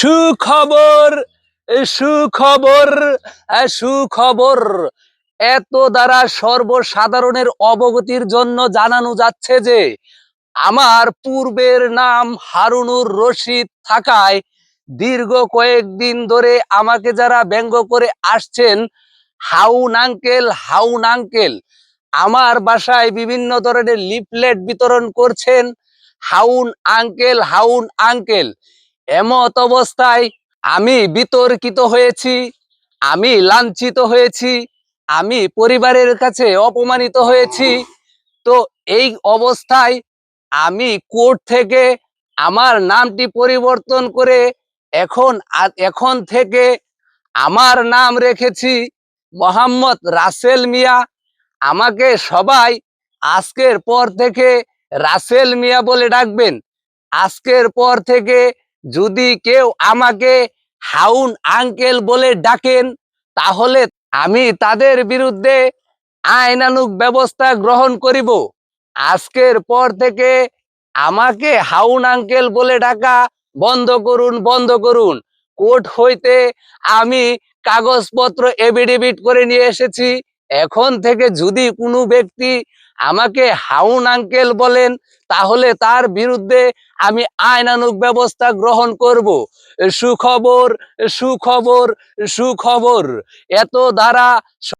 সুখবর সুখবর সুখবর এত দ্বারা সর্বসাধারণের অবগতির জন্য জানানো যাচ্ছে যে, আমার পূর্বের নাম হারুনুর রশিদ থাকায় দীর্ঘ কয়েকদিন ধরে আমাকে যারা ব্যঙ্গ করে আসছেন, হাউন আঙ্কেল হাউন আঙ্কেল, আমার বাসায় বিভিন্ন ধরনের লিফলেট বিতরণ করছেন, হাউন আঙ্কেল হাউন আঙ্কেল। এমত অবস্থায় আমি বিতর্কিত হয়েছি, আমি লাঞ্ছিত হয়েছি, আমি পরিবারের কাছে অপমানিত হয়েছি। তো এই অবস্থায় আমি কোর্ট থেকে আমার নামটি পরিবর্তন করে এখন এখন থেকে আমার নাম রেখেছি মোহাম্মদ রাসেল মিয়া। আমাকে সবাই আজকের পর থেকে রাসেল মিয়া বলে ডাকবেন। আজকের পর থেকে যদি কেউ আমাকে হাউন আঙ্কেল বলে ডাকেন, তাহলে আমি তাদের বিরুদ্ধে আইনানুগ ব্যবস্থা গ্রহণ করিব। আজকের পর থেকে আমাকে হাউন আঙ্কেল বলে ডাকা বন্ধ করুন বন্ধ করুন। কোর্ট হইতে আমি কাগজপত্র এভিডেভিট করে নিয়ে এসেছি। এখন থেকে যদি কোনো ব্যক্তি আমাকে হাউন আঙ্কেল বলেন, তাহলে তার বিরুদ্ধে আমি আইনানুক ব্যবস্থা গ্রহণ করব। সুখবর সুখবর সুখবর। এত দ্বারা